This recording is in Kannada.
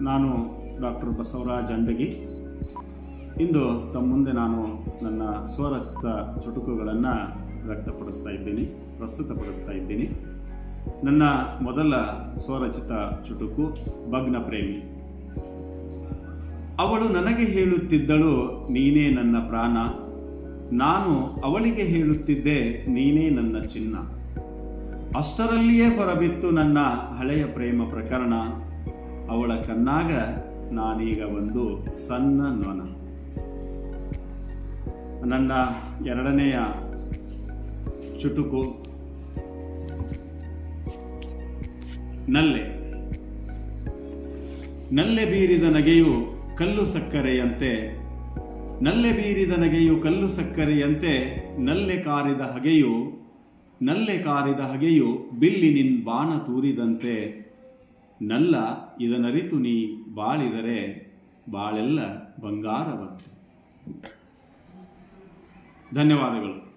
ನಾನು ಡಾಕ್ಟರ್ ಬಸವರಾಜ್ ಅಂಡಗಿ. ಇಂದು ತಮ್ಮ ಮುಂದೆ ನಾನು ನನ್ನ ಸ್ವರಕ್ತ ಚುಟುಕುಗಳನ್ನು ವ್ಯಕ್ತಪಡಿಸ್ತಾ ಇದ್ದೀನಿ, ಪ್ರಸ್ತುತಪಡಿಸ್ತಾ ಇದ್ದೀನಿ. ನನ್ನ ಮೊದಲ ಸ್ವರಚಿತ ಚುಟುಕು ಭಗ್ನ ಪ್ರೇಮಿ. ಅವಳು ನನಗೆ ಹೇಳುತ್ತಿದ್ದಳು, ನೀನೇ ನನ್ನ ಪ್ರಾಣ. ನಾನು ಅವಳಿಗೆ ಹೇಳುತ್ತಿದ್ದೆ, ನೀನೇ ನನ್ನ ಚಿನ್ನ. ಅಷ್ಟರಲ್ಲಿಯೇ ಹೊರಬಿತ್ತು ನನ್ನ ಹಳೆಯ ಪ್ರೇಮ ಪ್ರಕರಣ. ಅವಳ ಕಣ್ಣಾಗ ನಾನೀಗ ಒಂದು ಸಣ್ಣ ನೊನ ನನ್ನ ಎರಡನೆಯ ಚುಟುಕು ನಲ್ಲೆ. ನಲ್ಲೆ ಬೀರಿದ ನಗೆಯು ಕಲ್ಲು ಸಕ್ಕರೆಯಂತೆ, ನಲ್ಲೆ ಬೀರಿದ ನಗೆಯು ಕಲ್ಲು ಸಕ್ಕರೆಯಂತೆ, ನಲ್ಲೆ ಕಾರಿದ ಹಗೆಯು, ನಲ್ಲೆ ಕಾರಿದ ಹಗೆಯು ಬಿಲ್ಲಿನಿನ್ ಬಾಣ ತೂರಿದಂತೆ. ನಲ್ಲ ಇದನರಿತು ನೀ ಬಾಳಿದರೆ ಬಾಳೆಲ್ಲ ಬಂಗಾರವಂತೆ. ಧನ್ಯವಾದಗಳು.